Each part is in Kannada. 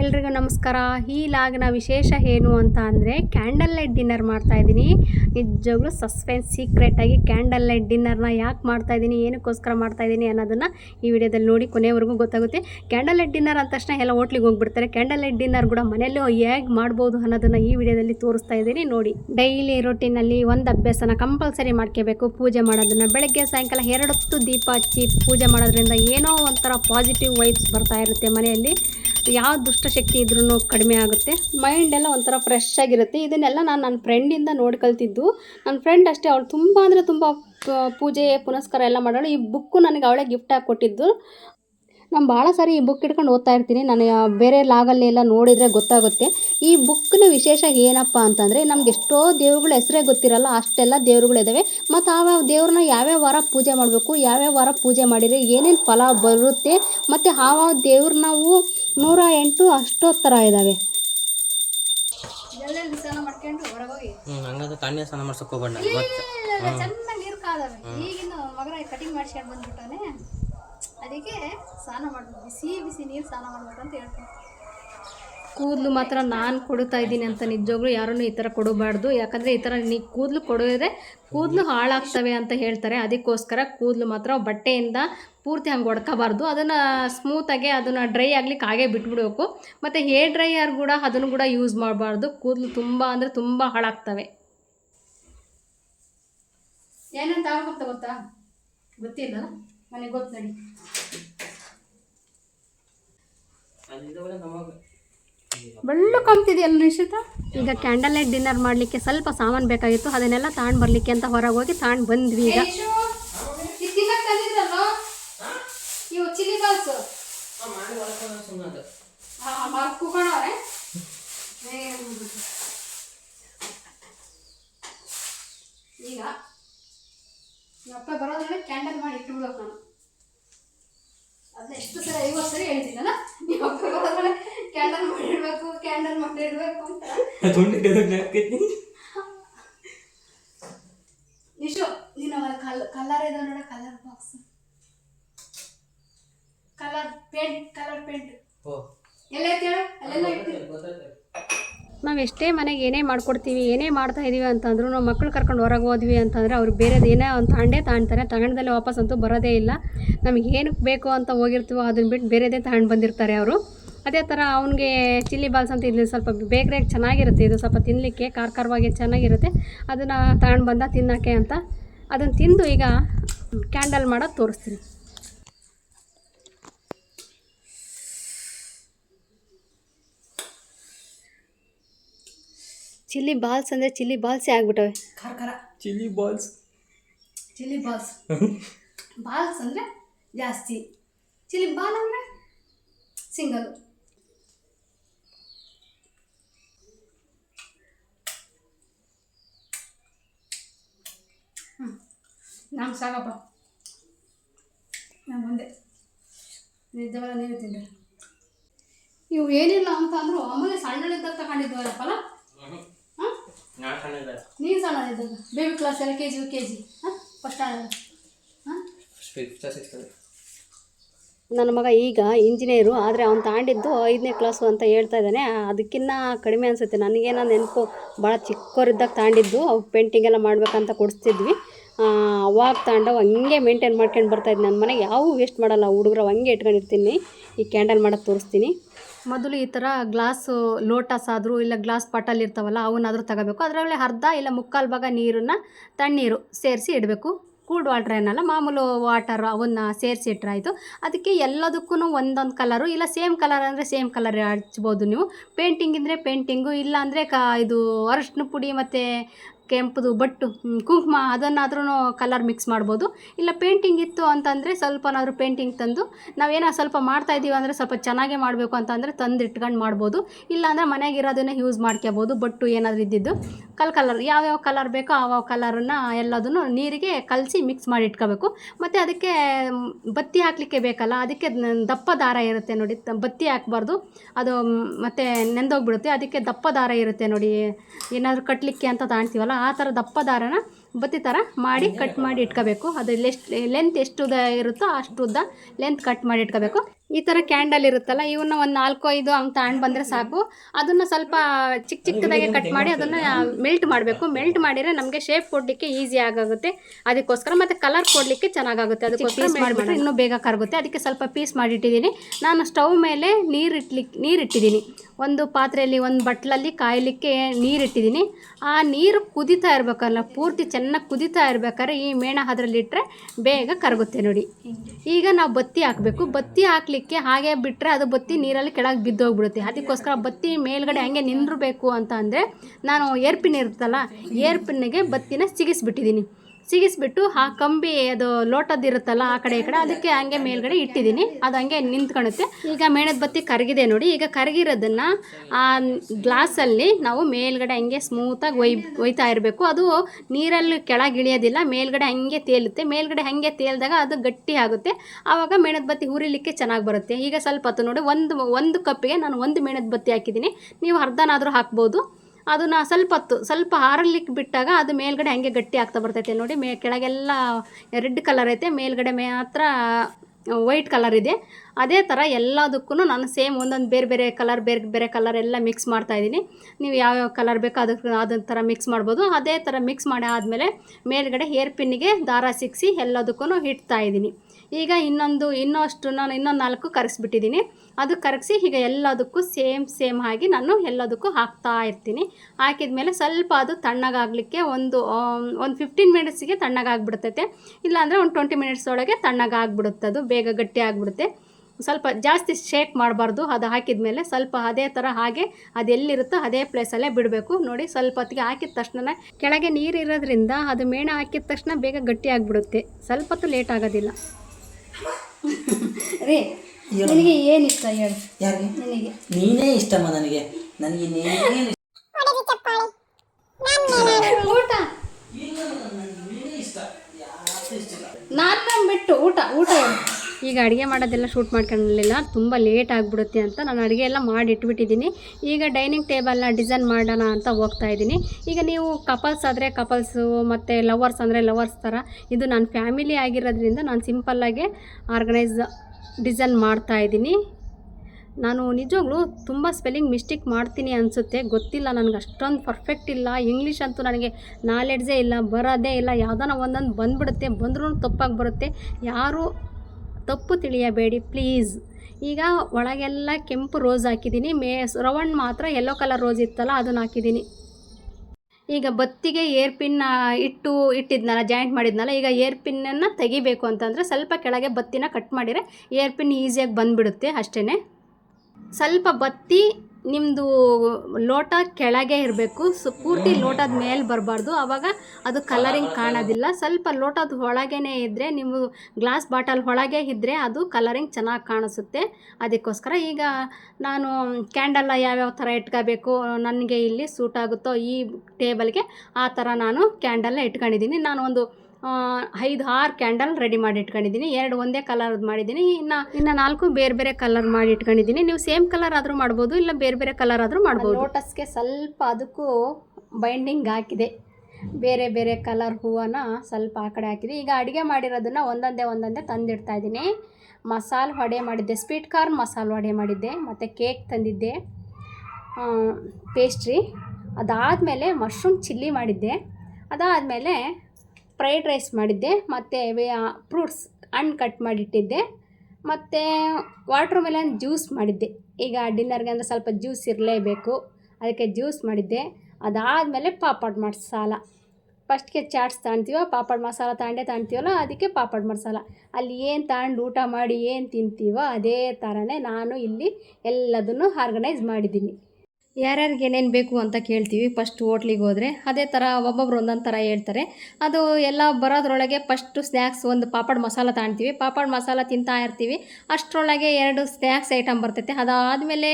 ಎಲ್ರಿಗೂ ನಮಸ್ಕಾರ. ಈ ಲಾಗ್ನ ವಿಶೇಷ ಏನು ಅಂತ ಅಂದರೆ ಕ್ಯಾಂಡಲ್ ಲೈಟ್ ಡಿನ್ನರ್ ಮಾಡ್ತಾಯಿದ್ದೀನಿ ನಿಜವಾಗ್ಲೂ ಸಸ್ಪೆನ್ಸ್ ಸೀಕ್ರೆಟಾಗಿ ಕ್ಯಾಂಡಲ್ ಲೈಟ್ ಡಿನ್ನರ್ನ ಯಾಕೆ ಮಾಡ್ತಾಯಿದ್ದೀನಿ ಏನಕ್ಕೋಸ್ಕರ ಮಾಡ್ತಾಯಿದ್ದೀನಿ ಅನ್ನೋದನ್ನು ಈ ವಿಡಿಯೋದಲ್ಲಿ ನೋಡಿ ಕೊನೆವರೆಗೂ ಗೊತ್ತಾಗುತ್ತೆ. ಕ್ಯಾಂಡಲ್ ಲೈಟ್ ಡಿನ್ನರ್ ಅಂದ ತಕ್ಷಣ ಎಲ್ಲ ಹೋಟ್ಲಿಗೆ ಹೋಗ್ಬಿಡ್ತಾರೆ. ಕ್ಯಾಂಡಲ್ ಲೈಟ್ ಡಿನ್ನರ್ ಕೂಡ ಮನೆಯಲ್ಲೂ ಹೇಗೆ ಮಾಡ್ಬೋದು ಅನ್ನೋದನ್ನು ಈ ವಿಡಿಯೋದಲ್ಲಿ ತೋರಿಸ್ತಾ ಇದ್ದೀನಿ. ನೋಡಿ, ಡೈಲಿ ರೊಟೀನಲ್ಲಿ ಒಂದು ಅಭ್ಯಾಸನ ಕಂಪಲ್ಸರಿ ಮಾಡ್ಕೋಬೇಕು. ಪೂಜೆ ಮಾಡೋದನ್ನು ಬೆಳಗ್ಗೆ, ಸಾಯಂಕಾಲ ಎರಡೊತ್ತು ದೀಪ ಹಚ್ಚಿ ಪೂಜೆ ಮಾಡೋದ್ರಿಂದ ಏನೋ ಒಂಥರ ಪಾಸಿಟಿವ್ ವೈಬ್ಸ್ ಬರ್ತಾ ಇರುತ್ತೆ ಮನೆಯಲ್ಲಿ. ಯಾವ ದುಷ್ಟಶಕ್ತಿ ಇದ್ರೂ ಕಡಿಮೆ ಆಗುತ್ತೆ. ಮೈಂಡ್ ಎಲ್ಲ ಒಂಥರ ಫ್ರೆಶ್ ಆಗಿರುತ್ತೆ. ಇದನ್ನೆಲ್ಲ ನಾನು ನನ್ನ ಫ್ರೆಂಡಿಂದ ನೋಡಿ ಕಲ್ತಿದ್ದು. ನನ್ನ ಫ್ರೆಂಡ್ ಅಷ್ಟೇ, ಅವಳು ತುಂಬ ಅಂದರೆ ತುಂಬ ಪೂಜೆ, ಪುನಸ್ಕಾರ ಎಲ್ಲ ಮಾಡೋಳು. ಈ ಬುಕ್ಕು ನನಗೆ ಅವಳೇ ಗಿಫ್ಟ್ ಆಗಿ ಕೊಟ್ಟಿದ್ದು ನಾನು ಭಾಳ ಸಾರಿ ಈ ಬುಕ್ ಇಟ್ಕೊಂಡು ಓದ್ತಾ ಇರ್ತೀನಿ. ನಾನು ಬೇರೆ ಲಾಗಲ್ಲಿ ಎಲ್ಲ ನೋಡಿದರೆ ಗೊತ್ತಾಗುತ್ತೆ. ಈ ಬುಕ್ನ ವಿಶೇಷ ಏನಪ್ಪ ಅಂತಂದರೆ ನಮ್ಗೆ ಎಷ್ಟೋ ದೇವ್ರುಗಳ ಹೆಸರೇ ಗೊತ್ತಿರಲ್ಲ ಅಷ್ಟೆಲ್ಲ ದೇವ್ರುಗಳಿದ್ದಾವೆ ಮತ್ತು ಆ ದೇವ್ರನ್ನ ಯಾವ್ಯಾವ ವಾರ ಪೂಜೆ ಮಾಡಬೇಕು ಯಾವ್ಯಾವ ವಾರ ಪೂಜೆ ಮಾಡಿದರೆ ಏನೇನು ಫಲ ಬರುತ್ತೆ ಮತ್ತು ಆ ದೇವ್ರ ನಾವು ನೂರ ಎಂಟು ಇದ್ದಾವೆ ಹಂಗಾದ್ರೆ ತಣ್ಣೀರು ಸ್ನಾನ ಮಾಡ್ಸಕ್ ಹೋಗ್ಬೇಡ ಅದಕ್ಕೆ ಸ್ನಾನ ಮಾಡ್ಬೇಕು. ಬಿಸಿ ಬಿಸಿ ನೀರು ಸ್ನಾನ ಮಾಡ್ಬೇಕು ಅಂತ ಹೇಳ್ತೀನಿ. ಕೂದಲು ಮಾತ್ರ ನಾನು ಕೊಡ್ತಾ ಇದ್ದೀನಿ ಅಂತ ನಿಜವಾಗ್ಲೂ ಯಾರನ್ನು ಈ ಥರ ಕೊಡಬಾರ್ದು. ಯಾಕಂದರೆ ಈ ಥರ ನೀ ಕೂದಲು ಕೊಡೋದೇ ಕೂದಲು ಹಾಳಾಗ್ತವೆ ಅಂತ ಹೇಳ್ತಾರೆ. ಅದಕ್ಕೋಸ್ಕರ ಕೂದಲು ಮಾತ್ರ ಬಟ್ಟೆಯಿಂದ ಪೂರ್ತಿ ಹಂಗೆ ಹೊಡ್ಕೋಬಾರ್ದು ಅದನ್ನು ಸ್ಮೂತಾಗಿ ಅದನ್ನು ಡ್ರೈ ಆಗ್ಲಿಕ್ಕೆ ಹಾಗೆ ಬಿಟ್ಬಿಡಬೇಕು. ಮತ್ತು ಹೇರ್ ಡ್ರೈಯರ್ ಕೂಡ ಅದನ್ನು ಕೂಡ ಯೂಸ್ ಮಾಡಬಾರ್ದು. ಕೂದಲು ತುಂಬ ಅಂದರೆ ತುಂಬ ಹಾಳಾಗ್ತವೆ. ಏನಂತ ಆಗುತ್ತೆ ಗೊತ್ತಾ? ಗೊತ್ತಿಲ್ಲ. ನನಗೆ ಗೊತ್ತು ನಡಿ. ಬೆಳ್ಳು ಕಾಣ್ತಿದೆಯಲ್ಲ ನಿಶ್ಚಿತ ಈಗ ಕ್ಯಾಂಡಲ್ ಲೈಟ್ ಡಿನ್ನರ್ ಮಾಡಲಿಕ್ಕೆ ಸ್ವಲ್ಪ ಸಾಮಾನು ಬೇಕಾಗಿತ್ತು ಅದನ್ನೆಲ್ಲ ತಾಂಡ್ ಬರಲಿಕ್ಕೆ ಅಂತ ಹೊರಗೆ ಹೋಗಿ ತಾಂಡ್ ಬಂದ್ವಿ ಈಗ. ಈಗ ಅಪ್ಪ ಬರೋದ್ರಲ್ಲಿ ಕ್ಯಾಂಡಲ್ ಮಾಡಿ ಇಟ್ಬಿಡ್ಬೇಕು ನಾನು. ಅದನ್ನ ಎಷ್ಟು ಸರಿ ಐವತ್ತು ಸರಿ ಹೇಳ್ತೀನಲ್ಲ ನೀವು ಬರೋದ್ರಲ್ಲಿ ಕ್ಯಾಂಡಲ್ ಮಾಡಿಡ್ಬೇಕು ಕ್ಯಾಂಡಲ್ ಮಾಡಿಡ್ಬೇಕು ಅಂತ. ನಿಶು ನೀನು ಕಲ್ ಕಲರ್ ಇದೆ ನೋಡ colour box colour paint colour paint ಎಲ್ಲ ಐತೇಳು ಅಲ್ಲೆಲ್ಲ ಇಟ್ಟು ನಾವು ಎಷ್ಟೇ ಮನೆಗೆ ಏನೇ ಮಾಡ್ಕೊಡ್ತೀವಿ, ಏನೇ ಮಾಡ್ತಾ ಇದ್ದೀವಿ ಅಂತಂದ್ರೂ ನಾವು ಮಕ್ಕಳು ಕರ್ಕೊಂಡು ಹೊರಗೆ ಹೋದ್ವಿ ಅಂತಂದರೆ ಅವ್ರು ಬೇರೆದು ಏನೇ ಒಂದು ತಾಂಡೇ ತಾಣ್ತಾರೆ ತಗೊಂಡದಲ್ಲೇ ವಾಪಸ್ ಅಂತೂ ಬರೋದೇ ಇಲ್ಲ. ನಮಗೆ ಏನಕ್ಕೆ ಬೇಕು ಅಂತ ಹೋಗಿರ್ತೀವೋ ಅದನ್ನ ಬಿಟ್ಟು ಬೇರೆದೇ ತಗೊಂಡು ಬಂದಿರ್ತಾರೆ ಅವರು. ಅದೇ ಥರ ಅವ್ನಿಗೆ ಚಿಲ್ಲಿ ಬಾಲ್ಸ್ ಅಂತ ಇಲ್ಲಿ ಸ್ವಲ್ಪ ಬೇಕ್ರಿಯಾಗಿ ಚೆನ್ನಾಗಿರುತ್ತೆ, ಇದು ಸ್ವಲ್ಪ ತಿನ್ನಲಿಕ್ಕೆ ಖಾರ ಖಾರವಾಗಿ ಚೆನ್ನಾಗಿರುತ್ತೆ. ಅದನ್ನು ತಗೊಂಡು ಬಂದ ತಿನ್ನೋಕ್ಕೆ ಅಂತ. ಅದನ್ನು ತಿಂದು ಈಗ ಕ್ಯಾಂಡಲ್ ಮಾಡೋದು ತೋರಿಸ್ತೀನಿ. ಚಿಲ್ಲಿ ಬಾಲ್ಸ್ ಅಂದರೆ ಚಿಲ್ಲಿ ಬಾಲ್ಸೇ ಆಗ್ಬಿಟ್ಟವೆ. ಖಾರ ಖಾರ. Chilli balls. Chilli balls. Balls ಅಂದರೆ ಜಾಸ್ತಿ. ಚಿಲ್ಲಿ ಬಾಲ್ ಅಂದರೆ ಸಿಂಗಲ್. ನಮ್ಗೆ ಸಾಕಪ್ಪ ನಾನು ಮುಂದೆ ನಿಜವಾಗ ನೀವು ತಿಂದೆ. ಇವು ಏನಿಲ್ಲ ಅಂತ ಅಂದ್ರೂ ಆಮೇಲೆ ಸಣ್ಣಳಿದ್ದಾಗ ತಗೊಂಡಿದ್ವಲ್ಲಪ್ಪಲ್ಲ ನಾನು ಸಣ್ಣ ಇದ್ದಾಗ ಬೇಬಿ ಕ್ಲಾಸ್ ಎಲ್ಲ K G U K G ಹಾಂ? ಫಸ್ಟ್ ಸ್ಟ್ಯಾಂಡರ್ಡ್ ಹಾಂ ನನ್ನ ಮಗ ಈಗ ಇಂಜಿನಿಯರು ಆದರೆ ಅವ್ನು ತಾಂಡಿದ್ದು ಐದನೇ ಕ್ಲಾಸು ಅಂತ ಹೇಳ್ತಾ ಇದ್ದಾನೆ. ಅದಕ್ಕಿಂತ ಕಡಿಮೆ ಅನಿಸುತ್ತೆ. ನನಗೇನೋ ನೆನಪು ಭಾಳ ಚಿಕ್ಕವರಿದ್ದಾಗ ತಾಂಡಿದ್ದು. ಅವು ಪೇಂಟಿಂಗ್ ಎಲ್ಲ ಮಾಡ್ಬೇಕಂತ ಕೊಡಿಸ್ತಿದ್ವಿ. ಅವಾಗ ತಾಂಡ ಹಂಗೆ ಮೇಂಟೈನ್ ಮಾಡ್ಕೊಂಡು ಬರ್ತಾಯಿದ್ದೆ ನನ್ನ ಮನೆಗೆ ಯಾವ ವೇಸ್ಟ್ ಮಾಡಲ್ಲ. ಹುಡುಗರು ಹಂಗೆ ಇಟ್ಕೊಂಡಿರ್ತೀನಿ. ಈ ಕ್ಯಾಂಡಲ್ ಮಾಡೋದು ತೋರಿಸ್ತೀನಿ. ಮೊದಲು ಈ ಥರ ಗ್ಲಾಸು ಲೋಟಸ್ ಆದರೂ ಇಲ್ಲ ಗ್ಲಾಸ್ ಪಾಟಲ್ಲಿ ಇರ್ತಾವಲ್ಲ, ಅವನ್ನಾದರೂ ತಗೋಬೇಕು. ಅದರಲ್ಲಿ ಅರ್ಧ ಇಲ್ಲ ಮುಕ್ಕಾಲು ಭಾಗ ನೀರನ್ನು ತಣ್ಣೀರು ಸೇರಿಸಿ ಇಡಬೇಕು. ಕೂಲ್ಡ್ ವಾಟ್ರ್ ಏನಲ್ಲ, ಮಾಮೂಲು ವಾಟರ್ ಅವನ್ನ ಸೇರಿಸಿ ಇಟ್ಟರಾಯಿತು ಅದಕ್ಕೆ ಎಲ್ಲದಕ್ಕೂ ಒಂದೊಂದು ಕಲರು ಇಲ್ಲ ಸೇಮ್ ಕಲರ್ ಅಂದರೆ ಸೇಮ್ ಕಲರ್ ಹಚ್ಬೋದು ನೀವು. ಪೇಂಟಿಂಗ್ ಇದ್ದರೆ ಪೇಂಟಿಂಗು ಇಲ್ಲ ಅಂದರೆ ಕ ಇದು ಅರಶಿನ ಪುಡಿ ಮತ್ತು ಕೆಂಪುದು, ಬಟ್ಟು ಕುಂಕುಮ ಅದನ್ನಾದ್ರೂ ಕಲರ್ ಮಿಕ್ಸ್ ಮಾಡ್ಬೋದು. ಇಲ್ಲ ಪೇಂಟಿಂಗ್ ಇತ್ತು ಅಂತಂದರೆ ಸ್ವಲ್ಪನಾದರೂ ಪೇಂಟಿಂಗ್ ತಂದು, ನಾವೇನೋ ಸ್ವಲ್ಪ ಮಾಡ್ತಾ ಇದ್ದೀವಿ ಅಂದರೆ ಸ್ವಲ್ಪ ಚೆನ್ನಾಗೇ ಮಾಡಬೇಕು ಅಂತಂದರೆ ತಂದು ಇಟ್ಕೊಂಡು ಮಾಡ್ಬೋದು. ಇಲ್ಲಾಂದರೆ ಮನೆಗೆ ಇರೋದನ್ನೇ ಯೂಸ್ ಮಾಡ್ಕೋಬೋದು ಬಟ್ಟು ಏನಾದರೂ ಇದ್ದಿದ್ದು. ಕಲ್ ಕಲರ್ ಯಾವ್ಯಾವ ಕಲರ್ ಬೇಕೋ ಆವ ಕಲರನ್ನು ಎಲ್ಲದನ್ನು ನೀರಿಗೆ ಕಲಸಿ ಮಿಕ್ಸ್ ಮಾಡಿ ಇಟ್ಕೋಬೇಕು. ಮತ್ತು ಅದಕ್ಕೆ ಬತ್ತಿ ಹಾಕಲಿಕ್ಕೆ ಬೇಕಲ್ಲ, ಅದಕ್ಕೆ ದಪ್ಪ ದಾರ ಇರುತ್ತೆ ನೋಡಿ ಬತ್ತಿ ಹಾಕ್ಬಾರ್ದು. ಅದು ಮತ್ತು ಮತ್ತೆ ನೆಂದೋಗ್ಬಿಡುತ್ತೆ, ಅದಕ್ಕೆ ದಪ್ಪ ದಾರ ಇರುತ್ತೆ ನೋಡಿ. ಏನಾದರೂ ಕಟ್ಟಲಿಕ್ಕೆ ಅಂತ ತಾಣ್ತೀವಲ್ಲ ಆ ಥರ ದಪ್ಪ ದಾರನ ಬತ್ತಿ ಥರ ಮಾಡಿ ಕಟ್ ಮಾಡಿ ಇಟ್ಕೋಬೇಕು. ಅದು ಎಷ್ಟು ಲೆಂತ್ ಎಷ್ಟು ಉದ್ದ ಇರುತ್ತೋ ಅಷ್ಟು ಉದ್ದ ಲೆಂತ್ ಕಟ್ ಮಾಡಿ ಇಟ್ಕೋಬೇಕು. ಈ ಥರ ಕ್ಯಾಂಡಲ್ ಇರುತ್ತಲ್ಲ ಇವನ್ನ ಒಂದು ನಾಲ್ಕು ಐದು ಹಂಗ್ ತಾಂಡ್ ಬಂದರೆ ಸಾಕು. ಅದನ್ನು ಸ್ವಲ್ಪ ಚಿಕ್ಕ ಚಿಕ್ಕದಾಗಿ ಕಟ್ ಮಾಡಿ ಅದನ್ನು ಮೆಲ್ಟ್ ಮಾಡಬೇಕು. ಮೆಲ್ಟ್ ಮಾಡಿದರೆ ನಮಗೆ ಶೇಪ್ ಕೊಡಲಿಕ್ಕೆ ಈಸಿ ಆಗುತ್ತೆ ಅದಕ್ಕೋಸ್ಕರ ಮತ್ತು ಕಲರ್ ಕೊಡಲಿಕ್ಕೆ ಚೆನ್ನಾಗುತ್ತೆ ಅದಕ್ಕೋಸ್ಕರ ಮಾಡಿಬಿಟ್ರೆ ಇನ್ನೂ ಬೇಗ ಕರಗುತ್ತೆ. ಅದಕ್ಕೆ ಸ್ವಲ್ಪ ಪೀಸ್ ಮಾಡಿಟ್ಟಿದ್ದೀನಿ. ನಾನು ಸ್ಟವ್ ಮೇಲೆ ನೀರು ಇಟ್ಲಿಕ್ಕೆ ನೀರು ಇಟ್ಟಿದ್ದೀನಿ. ಒಂದು ಪಾತ್ರೆಯಲ್ಲಿ ಒಂದು ಬಟ್ಲಲ್ಲಿ ಕಾಯಲಿಕ್ಕೆ ನೀರಿಟ್ಟಿದ್ದೀನಿ ಆ ನೀರು ಕುದಿತಾ ಇರಬೇಕಲ್ಲ ಪೂರ್ತಿ ಚೆನ್ನಾಗಿ ಕುದಿತಾ ಇರ್ಬೇಕಾದ್ರೆ ಈ ಮೇಣ ಅದರಲ್ಲಿಟ್ಟರೆ ಬೇಗ ಕರಗುತ್ತೆ ನೋಡಿ. ಈಗ ನಾವು ಬತ್ತಿ ಹಾಕಬೇಕು. ಬತ್ತಿ ಹಾಕಲಿಕ್ಕೆ ಹಾಗೆ ಬಿಟ್ಟರೆ ಅದು ಬತ್ತಿ ನೀರಲ್ಲಿ ಕೆಳಗೆ ಬಿದ್ದೋಗ್ಬಿಡುತ್ತೆ. ಅದಕ್ಕೋಸ್ಕರ ಬತ್ತಿ ಮೇಲ್ಗಡೆ ಹಂಗೆ ನಿಂದಿರಬೇಕು ಅಂತ ಅಂದರೆ ನಾನು ಏರ್ಪಿನ್ ಇರುತ್ತಲ್ಲ, ಏರ್ಪಿನ್ನಿಗೆ ಬತ್ತಿನ ಸಿಗಿಸ್ಬಿಟ್ಟಿದ್ದೀನಿ. ಸಿಗಿಸ್ಬಿಟ್ಟು ಆ ಕಂಬಿ ಅದು ಲೋಟದಿರುತ್ತಲ್ಲ ಆ ಕಡೆ ಈ ಕಡೆ ಅದಕ್ಕೆ ಹಂಗೆ ಮೇಲ್ಗಡೆ ಇಟ್ಟಿದ್ದೀನಿ. ಅದು ಹಂಗೆ ನಿಂತ್ಕೊಳುತ್ತೆ ಈಗ ಮೇಣದ ಬತ್ತಿ ಕರಗಿದೆ ನೋಡಿ. ಈಗ ಕರಗಿರೋದನ್ನ ಆ ಗ್ಲಾಸಲ್ಲಿ ನಾವು ಮೇಲ್ಗಡೆ ಹಂಗೆ ಸ್ಮೂತಾಗಿ ಒಯ್, ಒಯ್ತಾ ಇರಬೇಕು. ಅದು ನೀರಲ್ಲಿ ಕೆಳಗೆ ಇಳಿಯೋದಿಲ್ಲ. ಮೇಲ್ಗಡೆ ಹಂಗೆ ತೇಲುತ್ತೆ. ಮೇಲ್ಗಡೆ ಹಂಗೆ ತೇಲಿದಾಗ ಅದು ಗಟ್ಟಿ ಆಗುತ್ತೆ. ಆವಾಗ ಮೇಣದ ಬತ್ತಿ ಹುರಿಲಿಕ್ಕೆ ಚೆನ್ನಾಗಿ ಬರುತ್ತೆ. ಈಗ ಸ್ವಲ್ಪ ಹೊತ್ತು ನೋಡಿ. ಒಂದು ಒಂದು ಕಪ್ಪಿಗೆ ನಾನು ಒಂದು ಮೇಣದ ಬತ್ತಿ ಹಾಕಿದ್ದೀನಿ. ನೀವು ಅರ್ಧನಾದರೂ ಹಾಕ್ಬೋದು. ಅದನ್ನು ಸ್ವಲ್ಪ ಹೊತ್ತು, ಸ್ವಲ್ಪ ಹಾರಲಿಕ್ಕೆ ಬಿಟ್ಟಾಗ ಅದು ಮೇಲ್ಗಡೆ ಹಂಗೆ ಗಟ್ಟಿ ಆಗ್ತಾ ಬರ್ತೈತೆ. ನೋಡಿ, ಮೇ, ಕೆಳಗೆಲ್ಲ ರೆಡ್ ಕಲರ್ ಐತೆ, ಮೇಲ್ಗಡೆ ಮಾತ್ರ ವೈಟ್ ಕಲರ್ ಇದೆ. ಅದೇ ಥರ ಎಲ್ಲದಕ್ಕೂ ನಾನು ಸೇಮ್ ಒಂದೊಂದು ಬೇರೆ ಬೇರೆ ಕಲರ್ ಬೇರೆ ಬೇರೆ ಕಲರ್ ಎಲ್ಲ ಮಿಕ್ಸ್ ಮಾಡ್ತಾ ಇದ್ದೀನಿ. ನೀವು ಯಾವ್ಯಾವ ಕಲರ್ ಬೇಕೋ ಅದಕ್ಕೆ ಅದೊಂದು ಥರ ಮಿಕ್ಸ್ ಮಾಡ್ಬೋದು. ಅದೇ ಥರ ಮಿಕ್ಸ್ ಮಾಡಿ ಆದಮೇಲೆ ಮೇಲ್ಗಡೆ ಹೇರ್ ಪಿನ್ನಿಗೆ ದಾರ ಸಿಕ್ಕಿಸಿ ಎಲ್ಲದಕ್ಕೂ ಇಡ್ತಾ ಇದ್ದೀನಿ. ಈಗ ಇನ್ನೊಂದು ಇನ್ನೂ ಅಷ್ಟು ನಾನು ಇನ್ನೊಂದು ನಾಲ್ಕು ಕರಗಿಸ್ಬಿಟ್ಟಿದ್ದೀನಿ ಅದು ಕರಗಿಸಿ ಈಗ ಎಲ್ಲದಕ್ಕೂ ಸೇಮ್ ಸೇಮ್ ಆಗಿ ನಾನು ಎಲ್ಲದಕ್ಕೂ ಹಾಕ್ತಾ ಇರ್ತೀನಿ. ಹಾಕಿದ ಮೇಲೆ ಸ್ವಲ್ಪ ಅದು ತಣ್ಣಗಾಗಲಿಕ್ಕೆ ಒಂದು ಒಂದು ಫಿಫ್ಟೀನ್ ಮಿನಿಟ್ಸಿಗೆ ತಣ್ಣಗಾಗ್ಬಿಡ್ತೈತೆ. ಇಲ್ಲಾಂದರೆ ಒಂದು ಟ್ವೆಂಟಿ ಮಿನಿಟ್ಸ್ ಒಳಗೆ ತಣ್ಣಗಾಗ್ಬಿಡುತ್ತೆ. ಅದು ಬೇಗ ಗಟ್ಟಿ ಆಗಿಬಿಡುತ್ತೆ. ಸ್ವಲ್ಪ ಜಾಸ್ತಿ ಶೇಕ್ ಮಾಡಬಾರ್ದು. ಅದು ಹಾಕಿದ ಮೇಲೆ ಸ್ವಲ್ಪ ಅದೇ ಥರ ಹಾಗೆ ಅದು ಎಲ್ಲಿರುತ್ತೋ ಅದೇ ಪ್ಲೇಸಲ್ಲೇ ಬಿಡಬೇಕು. ನೋಡಿ ಸ್ವಲ್ಪ ಹೊತ್ತಿಗೆ ಹಾಕಿದ ತಕ್ಷಣ ಕೆಳಗೆ ನೀರು ಇರೋದ್ರಿಂದ ಅದು ಮೇಣ ಹಾಕಿದ ತಕ್ಷಣ ಬೇಗ ಗಟ್ಟಿ ಆಗಿಬಿಡುತ್ತೆ. ಸ್ವಲ್ಪ ಹೊತ್ತು ಲೇಟ್ ಆಗೋದಿಲ್ಲ. ರೀ ನಿನಗೆ ಏನು ಇಷ್ಟ ಹೇಳು. ಯಾರಿಗೆ? ನಿನಗೆ. ನೀನೇ ಇಷ್ಟಮ್ಮ ನನಗೆ. ನನಗೆ ನೀನೇ ಊಟ. ನಾನು ಬಿಟ್ಟು ಊಟ ಊಟ ಹೇಳು. ಈಗ ಅಡುಗೆ ಮಾಡೋದೆಲ್ಲ ಶೂಟ್ ಮಾಡ್ಕೊಂಡಿರಲಿಲ್ಲ. ತುಂಬ ಲೇಟ್ ಆಗಿಬಿಡುತ್ತೆ ಅಂತ ನಾನು ಅಡುಗೆ ಎಲ್ಲ ಮಾಡಿ ಇಟ್ಬಿಟ್ಟಿದ್ದೀನಿ. ಈಗ ಡೈನಿಂಗ್ ಟೇಬಲ್ನ ಡಿಸೈನ್ ಮಾಡೋಣ ಅಂತ ಹೋಗ್ತಾ ಇದ್ದೀನಿ. ಈಗ ನೀವು ಕಪಲ್ಸ್ ಆದರೆ ಕಪಲ್ಸು ಮತ್ತು ಲವರ್ಸ್ ಅಂದರೆ ಲವರ್ಸ್ ಥರ ಇದು ನನ್ನ ಫ್ಯಾಮಿಲಿ ಆಗಿರೋದ್ರಿಂದ ನಾನು ಸಿಂಪಲ್ಲಾಗೆ ಆರ್ಗನೈಸ್ ಡಿಸೈನ್ ಮಾಡ್ತಾ ಇದ್ದೀನಿ. ನಾನು ನಿಜವಾಗ್ಲೂ ತುಂಬ ಸ್ಪೆಲ್ಲಿಂಗ್ ಮಿಸ್ಟೇಕ್ ಮಾಡ್ತೀನಿ ಅನಿಸುತ್ತೆ. ಗೊತ್ತಿಲ್ಲ, ನನಗೆ ಅಷ್ಟೊಂದು ಪರ್ಫೆಕ್ಟ್ ಇಲ್ಲ. ಇಂಗ್ಲೀಷ್ ಅಂತೂ ನನಗೆ ನಾಲೆಡ್ಜೇ ಇಲ್ಲ, ಬರೋದೇ ಇಲ್ಲ. ಯಾವ್ದಾನ ಒಂದೊಂದು ಬಂದ್ಬಿಡುತ್ತೆ, ಬಂದ್ರೂ ತಪ್ಪಾಗಿ ಬರುತ್ತೆ. ಯಾರು ತಪ್ಪು ತಿಳಿಯಬೇಡಿ, ಪ್ಲೀಸ್. ಈಗ ಒಳಗೆಲ್ಲ ಕೆಂಪು ರೋಸ್ ಹಾಕಿದ್ದೀನಿ. ಮೇ ರೌಂಡ್ ಮಾತ್ರ ಯೆಲ್ಲೋ ಕಲರ್ ರೋಸ್ ಇತ್ತಲ್ಲ, ಅದನ್ನು ಹಾಕಿದ್ದೀನಿ. ಈಗ ಬತ್ತಿಗೆ ಏರ್ ಪಿನ್ ಇಟ್ಟು ಇಟ್ಟಿದ್ನಲ್ಲ ಜಾಯಿಂಟ್ ಮಾಡಿದ್ನಲ್ಲ, ಈಗ ಏರ್ ಪಿನ್ನನ್ನು ತೆಗಿಬೇಕು ಅಂತಂದರೆ ಸ್ವಲ್ಪ ಕೆಳಗೆ ಬತ್ತಿನ ಕಟ್ ಮಾಡಿದರೆ ಏರ್ ಪಿನ್ ಈಸಿಯಾಗಿ ಬಂದುಬಿಡುತ್ತೆ ಅಷ್ಟೇ ಸ್ವಲ್ಪ ಬತ್ತಿ ನಿಮ್ಮದು ಲೋಟ ಕೆಳಗೆ ಇರಬೇಕು. ಸೊ, ಪೂರ್ತಿ ಲೋಟದ ಮೇಲೆ ಬರಬಾರ್ದು. ಆವಾಗ ಅದು ಕಲರಿಂಗ್ ಕಾಣೋದಿಲ್ಲ. ಸ್ವಲ್ಪ ಲೋಟದ ಒಳಗೇ ಇದ್ದರೆ ನಿಮ್ಮ ಗ್ಲಾಸ್ ಬಾಟಲ್ ಒಳಗೆ ಇದ್ದರೆ ಅದು ಕಲರಿಂಗ್ ಚೆನ್ನಾಗಿ ಕಾಣಿಸುತ್ತೆ. ಅದಕ್ಕೋಸ್ಕರ ಈಗ ನಾನು ಕ್ಯಾಂಡಲ್ಲ ಯಾವ್ಯಾವ ಥರ ಇಟ್ಕೋಬೇಕು, ನನಗೆ ಇಲ್ಲಿ ಸೂಟ್ ಆಗುತ್ತೋ ಈ ಟೇಬಲ್ಗೆ ಆ ಥರ ನಾನು ಕ್ಯಾಂಡಲ್ನ ಇಟ್ಕೊಂಡಿದ್ದೀನಿ. ನಾನು ಒಂದು ಐದು ಆರು ಕ್ಯಾಂಡಲ್ ರೆಡಿ ಮಾಡಿ ಇಟ್ಕೊಂಡಿದ್ದೀನಿ ಎರಡು ಒಂದೇ ಕಲರ್ದು ಮಾಡಿದ್ದೀನಿ. ಇನ್ನು ಇನ್ನು ನಾಲ್ಕು ಬೇರೆ ಬೇರೆ ಕಲರ್ ಮಾಡಿ ಇಟ್ಕೊಂಡಿದ್ದೀನಿ ನೀವು ಸೇಮ್ ಕಲರ್ ಆದರೂ ಮಾಡ್ಬೋದು ಇಲ್ಲ ಬೇರೆ ಬೇರೆ ಕಲರ್ ಆದರೂ ಮಾಡ್ಬೋದು. ಲೋಟಸ್ಗೆ ಸ್ವಲ್ಪ ಅದಕ್ಕೂ ಬೈಂಡಿಂಗ್ ಹಾಕಿದೆ. ಬೇರೆ ಬೇರೆ ಕಲರ್ ಹೂವನ್ನ ಸ್ವಲ್ಪ ಆ ಕಡೆ ಹಾಕಿದೆ. ಈಗ ಅಡುಗೆ ಮಾಡಿರೋದನ್ನು ಒಂದೊಂದೇ ಒಂದೊಂದೇ ತಂದಿಡ್ತಾ ಇದ್ದೀನಿ. ಮಸಾಲೆ ವಡೆ ಮಾಡಿದ್ದೆ. ಸ್ವೀಟ್ ಕಾರ್ನ್ ಮಸಾಲೆ ವಡೆ ಮಾಡಿದ್ದೆ. ಮತ್ತು ಕೇಕ್ ತಂದಿದ್ದೆ. ಪೇಸ್ಟ್ರಿ ಅದಾದಮೇಲೆ ಮಶ್ರೂಮ್ ಚಿಲ್ಲಿ ಮಾಡಿದ್ದೆ. ಅದಾದಮೇಲೆ ಫ್ರೈಡ್ ರೈಸ್ ಮಾಡಿದ್ದೆ, ಮತ್ತು ಫ್ರೂಟ್ಸ್ ಹಣ್ಣು ಕಟ್ ಮಾಡಿಟ್ಟಿದ್ದೆ. ಮತ್ತು ವಾಟ್ರ್ ಮೆಲನ್ ಜ್ಯೂಸ್ ಮಾಡಿದ್ದೆ. ಈಗ ಡಿನ್ನರ್ಗೆ ಅಂದರೆ ಸ್ವಲ್ಪ ಜ್ಯೂಸ್ ಇರಲೇಬೇಕು. ಅದಕ್ಕೆ ಜ್ಯೂಸ್ ಮಾಡಿದ್ದೆ. ಅದಾದಮೇಲೆ ಪಾಪಡ್ ಮಸಾಲ. ಫಸ್ಟ್ಗೆ ಚಾಟ್ಸ್ ತಾಣ್ತೀವ ಪಾಪಡ್ ಮಸಾಲ ತಾಂಡೆ ತಗೊಳ್ತೀವಲ್ಲ ಅದಕ್ಕೆ ಪಾಪಡ್ ಮಸಾಲ. ಅಲ್ಲಿ ಏನು ತಗೊಂಡು ಊಟ ಮಾಡಿ, ಏನು ತಿಂತೀವೋ, ಅದೇ ಥರನೇ ನಾನು ಇಲ್ಲಿ ಎಲ್ಲದನ್ನು ಆರ್ಗನೈಸ್ ಮಾಡಿದ್ದೀನಿ. ಯಾರ್ಯಾರಿಗೆ ಏನೇನು ಬೇಕು ಅಂತ ಕೇಳ್ತೀವಿ. ಫಸ್ಟ್ ಹೋಟ್ಲಿಗೆ ಹೋದರೆ ಅದೇ ಥರ ಒಬ್ಬೊಬ್ರು ಒಂದೊಂದು ಥರ ಹೇಳ್ತಾರೆ. ಅದು ಎಲ್ಲ ಬರೋದ್ರೊಳಗೆ ಫಸ್ಟು ಸ್ನ್ಯಾಕ್ಸ್ ಒಂದು ಪಾಪಡ್ ಮಸಾಲ ತಗೊಳ್ತೀವಿ ಪಾಪಡ್ ಮಸಾಲ ತಿಂತಾ ಇರ್ತೀವಿ. ಅಷ್ಟರೊಳಗೆ ಎರಡು ಸ್ನ್ಯಾಕ್ಸ್ ಐಟಮ್ ಬರ್ತೈತೆ. ಅದಾದಮೇಲೆ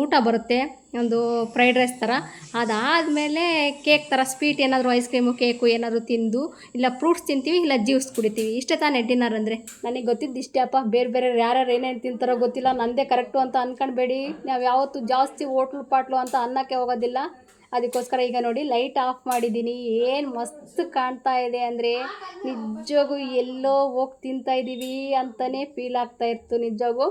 ಊಟ ಬರುತ್ತೆ. ಒಂದು ಫ್ರೈಡ್ ರೈಸ್ ಥರ ಅದಾದಮೇಲೆ ಕೇಕ್ ಥರ ಸ್ವೀಟ್ ಏನಾದರೂ ಐಸ್ ಕ್ರೀಮು ಕೇಕು ಏನಾದರೂ ತಿಂದು, ಇಲ್ಲ ಫ್ರೂಟ್ಸ್ ತಿಂತೀವಿ, ಇಲ್ಲ ಜ್ಯೂಸ್ ಕುಡಿತೀವಿ. ಇಷ್ಟೇ ತಾನೇ ಡಿನ್ನರ್ ಅಂದರೆ. ನನಗೆ ಗೊತ್ತಿದ್ದು ಇಷ್ಟೇ ಅಪ್ಪ. ಬೇರೆ ಬೇರೆ ಯಾರ್ಯಾರು ಏನೇನು ತಿಂತಾರೋ ಗೊತ್ತಿಲ್ಲ. ನನ್ನದೇ ಕರೆಕ್ಟು ಅಂತ ಅಂದ್ಕೊಳ್ಬೇಡಿ ನಾವು ಯಾವತ್ತೂ ಜಾಸ್ತಿ ಹೋಟ್ಲು ಪಾಟ್ಲು ಅಂತ ಅನ್ನಕ್ಕೆ ಹೋಗೋದಿಲ್ಲ. ಅದಕ್ಕೋಸ್ಕರ ಈಗ ನೋಡಿ ಲೈಟ್ ಆಫ್ ಮಾಡಿದ್ದೀನಿ. ಏನು ಮಸ್ತ್ ಕಾಣ್ತಾ ಇದೆ ಅಂದರೆ ನಿಜವಾಗೂ ಎಲ್ಲೋ ಹೋಗಿ ತಿಂತಾ ಇದ್ದೀವಿ ಅಂತಲೇ ಫೀಲ್ ಆಗ್ತಾ ಇತ್ತು ನಿಜವಾಗೂ